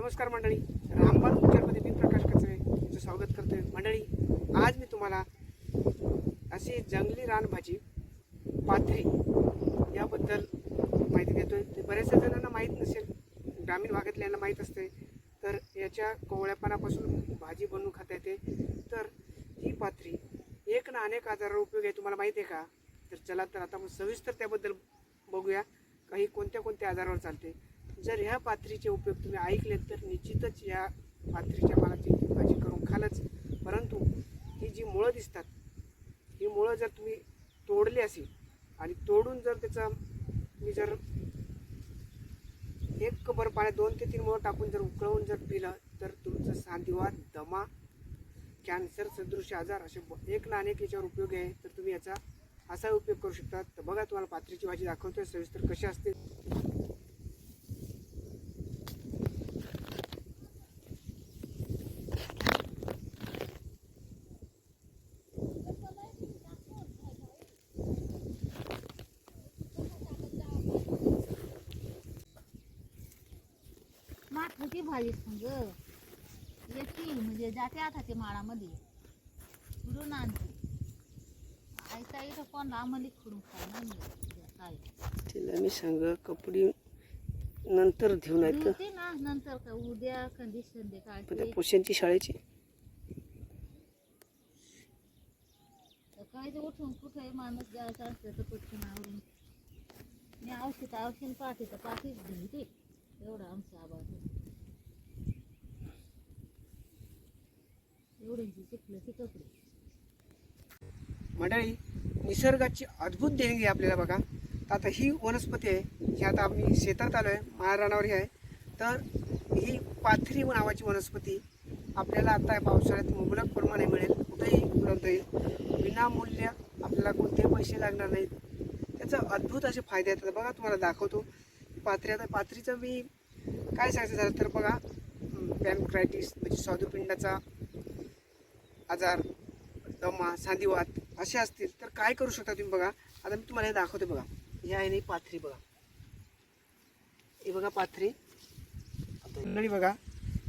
नमस्कार मंडळी. रामबाण उपचारमध्ये मी प्रकाश कचरे तुमचं स्वागत करतोय. मंडळी आज मी तुम्हाला अशी जंगली रानभाजी पाथरी याबद्दल माहिती देतोय. ते बऱ्याचशा जणांना माहीत नसेल ग्रामीण भागातल्यांना माहीत असते. तर याच्या कोवळ्यापणापासून भाजी बनवून खाता येते. तर ही पाथरी एक ना अनेक आजारावर उपयोग आहे तुम्हाला माहिती आहे का? तर चला तर आता मग सविस्तर त्याबद्दल बघूया. काही कोणत्या कोणत्या आजारावर चालते. जर ह्या पात्रीचे उपयोग तुम्ही ऐकलेत तर निश्चितच या पात्रीच्या मालाची भाजी करून खालच. परंतु ही जी मुळं दिसतात ही मुळं जर तुम्ही तोडली असेल आणि तोडून जर त्याचा मी जर एक कबर पाण्यात दोन ते तीन मुळं टाकून जर उकळवून जर पिलं तर तुमचं सांधिवात दमा कॅन्सर सदृश आजार असे ब- एक ना अनेक याच्यावर उपयोग आहे. तर तुम्ही याचा असा उपयोग करू शकता. तर बघा तुम्हाला पात्रीची भाजी दाखवतोय. सविस्तर कशी असते. माठाची भाजी संग येते म्हणजे जाते आता ते माळामध्ये. कुठून आणते. आयता इथं कोण आम्हाला खुडून खाय तिला मी सांग कपडे नंतर घेऊन होते ना नंतर का? उद्या कधी संध्याकाळची पोशांची शाळेची? काय ते उठून कुठे माणूस जायचं असलं तर पटकन आवरून. मी औषध औषध पाठी तर पाठीच धुते एवढं आमचं आबाद एवढे शिकलं की कपडे मंडळी निसर्गाची अद्भुत देणगी आहे आपल्याला बघा. तर आता ही वनस्पती आहे. ही आता आम्ही शेतात आलो आहे महाराणावर ही आहे. तर ही पाथरी नावाची वनस्पती आपल्याला आता पावसाळ्यात मुबलक प्रमाणे मिळेल. कुठेही उपलब्ध येईल. विनामूल्य आपल्याला कोणते पैसे लागणार नाहीत. त्याचा अद्भुत असे फायदे आहेत. बघा तुम्हाला दाखवतो. पाथरी आता पाथरीचं मी काय सांगायचं झालं तर बघा. पॅनक्रायटिस म्हणजे स्वादुपिंडाचा आजार दमा सांधिवात असे असतील तर काय करू शकता तुम्ही बघा. आता मी तुम्हाला हे दाखवते बघा. हे आहे नाही पाथरी बघा. ही बघा पाथरी. आता मंडळी बघा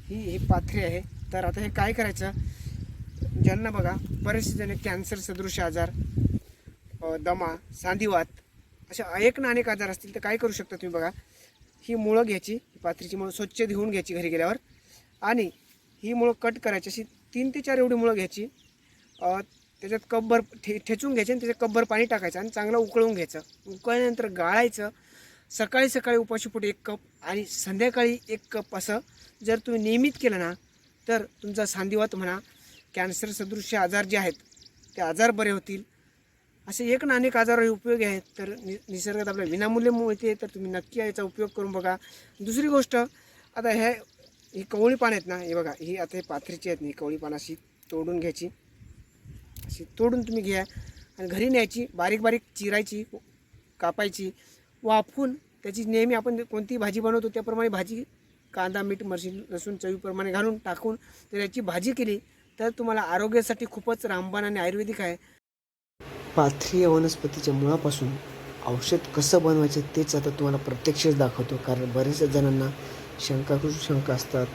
ही ही पाथरी आहे. तर आता हे काय करायचं? ज्यांना बघा बरेचसे जण कॅन्सर सदृश आजार दमा सांधिवात अशा अनेक ना अनेक आजार असतील तर काय करू शकता तुम्ही बघा? ही मुळं घ्यायची ही पाथरीची मुळं स्वच्छ धुवून घ्यायची घरी गेल्यावर. आणि ही मुळं कट करायची अशी तीन ते चार एवढी मुळं घ्यायची. त्याच्यात कपभर ठे ठेचून घ्यायचे आणि त्याच्यात कपभर पाणी टाकायचं आणि चांगलं उकळून घ्यायचं. उकळल्यानंतर गाळायचं. सकाळी सकाळी उपाशीपोटी एक कप आणि संध्याकाळी एक कप असं जर तुम्ही नियमित केलं ना तर तुमचा सांधिवात म्हणा कॅन्सर सदृश्य आजार जे आहेत ते आजार बरे होतील. असे एक ना अनेक आजार उपयोगी आहेत तर नि निसर्गात आपल्या विनामूल्य मिळते तर तुम्ही नक्की याचा उपयोग करून बघा. दुसरी गोष्ट आता ह्या ही कवळी पानं आहेत ना हे बघा ही आता हे पाथरीची आहेत ना ही कवळी पानं अशी तोडून घ्यायची. अशी तोडून तुम्ही घ्या आणि घरी न्यायची बारीक बारीक चिरायची कापायची वाफून त्याची नेहमी आपण कोणती भाजी बनवतो त्याप्रमाणे भाजी कांदा मीठ मरशी लसूण चवीप्रमाणे घालून टाकून तर याची भाजी केली तर तुम्हाला आरोग्यासाठी खूपच रामबाण आणि आयुर्वेदिक आहे. पाथरी या वनस्पतीच्या मुळापासून औषध कसं बनवायचं तेच आता तुम्हाला प्रत्यक्षच दाखवतो कारण बऱ्याचशा जणांना शंका शंका असतात.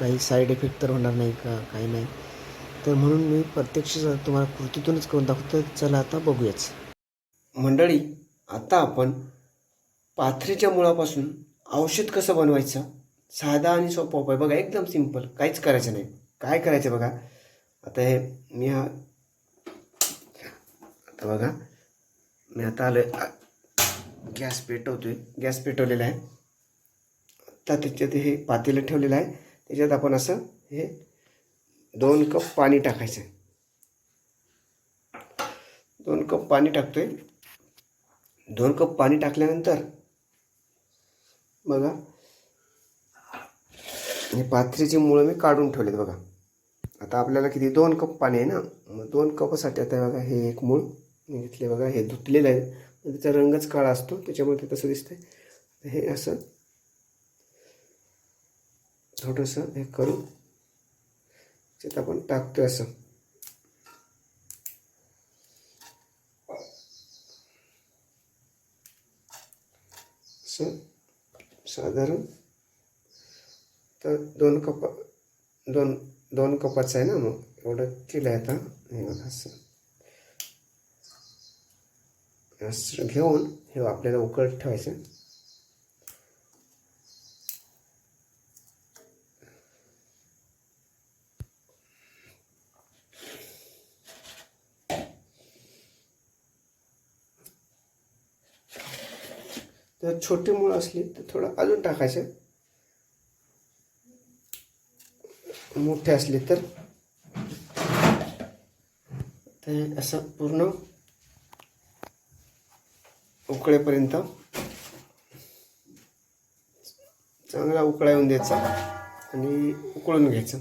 काही साईड इफेक्ट तर होणार नाही का? काही नाही. तर म्हणून मी प्रत्यक्ष तुम्हाला कृतीतूनच करून दाखवतो चला आता बघूयाच. मंडळी आता आपण पाथरीच्या मुळापासून औषध कसं बनवायचं? साधा आणि सोपा उपाय. बघा एकदम सिंपल काहीच करायचं नाही. काय करायचं बघा? आता हे मी हा आता बघा. मी आता आलो गॅस पेटवतोय. गॅस पेटवलेला आहे. आता त्याच्यात हे पातेलं ठेवलेलं आहे. त्याच्यात आपण असं हे दोन कप पाणी टाकायचं. दोन कप पाणी टाकतोय. दोन कप पाणी टाकल्यानंतर बघा हे पात्रीची मुळं मी काढून ठेवलेत बघा. आता आपल्याला किती दोन कप पाणी आहे ना? मग दोन कपासाठी आता बघा हे एक मूळ मी घेतले बघा हे धुतलेलं आहे. त्याचा रंगच काळा असतो त्याच्यामुळे ते तसं दिसतंय. हे असं थोडंसं हे करून त्यात आपण टाकतोय असं. साधारण. तर दोन कप दोन दोन कपाचं आहे ना मग? एवढं केलं आहे आता. हे बघा असं. असं घेऊन हे आपल्याला उकळत ठेवायचं. जर छोटी मुळं असली तर थोडं अजून टाकायचं. मोठे असले तर. ते असं पूर्ण उकळेपर्यंत चांगला उकळा येऊन द्यायचा आणि उकळून घ्यायचं.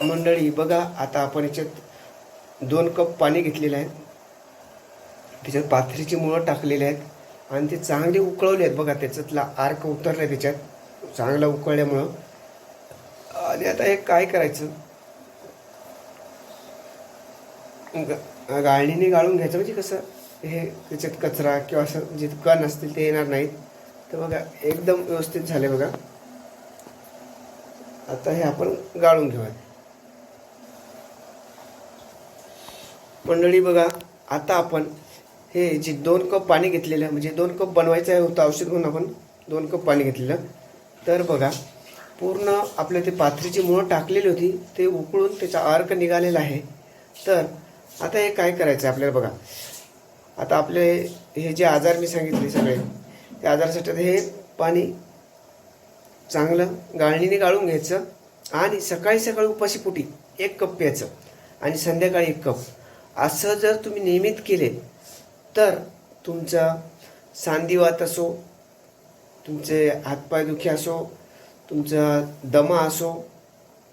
मंडळी बघा आता आपण याच्यात दोन कप पाणी घेतलेलं आहे. त्याच्यात पाथरीची मुळं टाकलेली आहेत. आणि ते चांगले उकळवले आहेत बघा त्याच्यातला आर्क उतरला आहे त्याच्यात. चांगला उकळल्यामुळं. आणि आता हे काय करायचं? ग- गाळणीने गाळून घ्यायचं म्हणजे कसं? हे त्याच्यात कचरा किंवा असं जे कण असतील ते येणार नाहीत. तर बघा एकदम व्यवस्थित झाले बघा. आता हे आपण गाळून घेऊया मंडळी बघा आता आपण हे जे दोन कप पाणी घेतलेलं म्हणजे दोन कप बनवायचं आहे होतं औषध म्हणून आपण दोन कप पाणी घेतलेलं. तर बघा पूर्ण आपल्या ते पाथरीची मुळं टाकलेली होती ते उकळून त्याचा अर्क निघालेला आहे. तर आता हे काय करायचं आहे आपल्याला बघा? आता आपले हे जे आजार मी सांगितले सगळे त्या आजारासाठी हे पाणी चांगलं गाळणीने गाळून घ्यायचं आणि सकाळी सकाळी उपाशी उपाशीपोटी एक कप प्यायचं आणि संध्याकाळी एक कप. असं जर तुम्ही नियमित केले तर तुमचा सांधिवात असो तुमचे हातपाय दुखी असो तुमचा दमा असो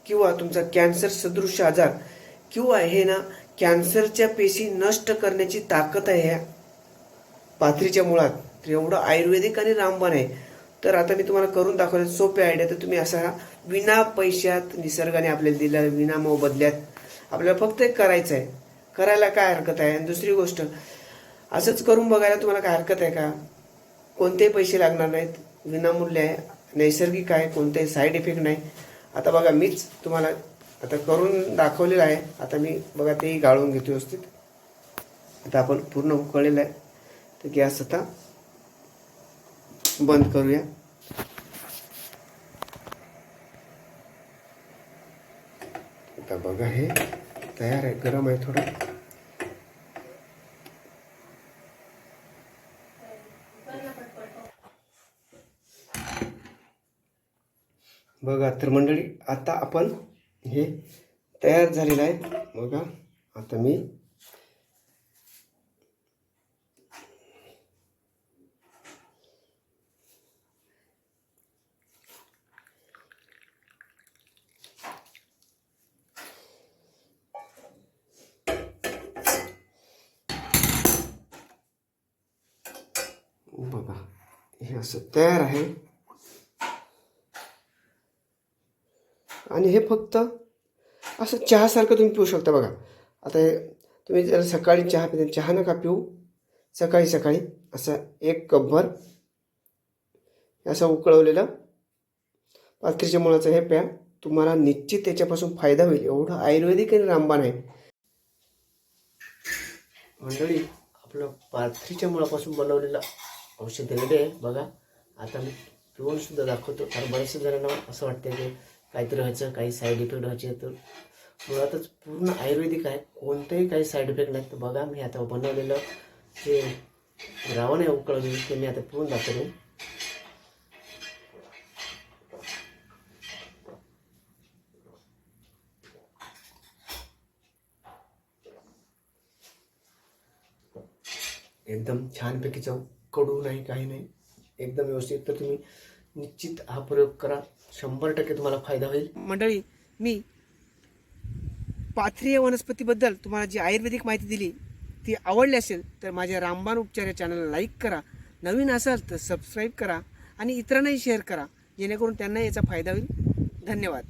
किंवा तुमचा कॅन्सर सदृश आजार किंवा हे ना कॅन्सरच्या पेशी नष्ट करण्याची ताकद आहे ह्या पाथरीच्या मुळात. तर एवढं आयुर्वेदिक आणि रामबाण आहे. तर आता मी तुम्हाला करून दाखवलं सोपे आयडिया तर तुम्ही असा विना पैशात निसर्गाने आपल्याला दिला विना मोबदल्यात आपल्याला फक्त एक करायचं आहे करायला काय हरकत आहे? आणि दुसरी गोष्ट असंच करून बघायला तुम्हाला काय हरकत आहे का? कोणतेही पैसे लागणार नाहीत विनामूल्य आहे नैसर्गिक आहे कोणतेही साईड इफेक्ट नाही. आता बघा मीच तुम्हाला आता करून दाखवलेलं आहे. आता मी बघा तेही गाळून घेतो व्यवस्थित. आता आपण पूर्ण उकळलेलं आहे. तर गॅस आता बंद करूया. आता बघा हे. तयार आहे गरम आहे थोडं बघा तर मंडळी आता आपण हे तयार झालेलं आहे बघा आता मी बघा हे असं तयार आहे. आणि हे फक्त असं चहासारखं तुम्ही पिऊ शकता बघा. आता हे तुम्ही जर सकाळी चहा पिता चहा नका पिऊ. सकाळी सकाळी असं एक कपभर असं उकळवलेलं पाथरीच्या मुळाचं हे प्या. तुम्हाला निश्चित त्याच्यापासून फायदा होईल. एवढं आयुर्वेदिक आणि रामबाण आहे. मंडळी आपलं पाथरीच्या मुळापासून बनवलेलं औषध आहे. बघा आता मी पिऊन सुद्धा दाखवतो. कारण बऱ्याचशा जणांना असं वाटतं की काहीतरी व्हायचं काही साईड इफेक्ट व्हायचे. तर मुळातच पूर्ण आयुर्वेदिक आहे. कोणतेही काही साईड इफेक्ट नाही. तर बघा मी आता बनवलेलं जे रावण आहे उकळून ते मी आता पिऊन दाखवतो. एकदम छानपैकी चव. कडू नाही काही नाही. एकदम व्यवस्थित. तर तुम्ही निश्चित हा प्रयोग करा. शंभर टक्के तुम्हाला फायदा होईल. मंडळी मी पाथरी या वनस्पतीबद्दल तुम्हाला जी आयुर्वेदिक माहिती दिली ती आवडली असेल तर माझ्या रामबाण उपचार या चॅनलला लाईक करा. नवीन असाल तर सबस्क्राईब करा आणि इतरांनाही शेअर करा. जेणेकरून त्यांना याचा फायदा होईल. धन्यवाद.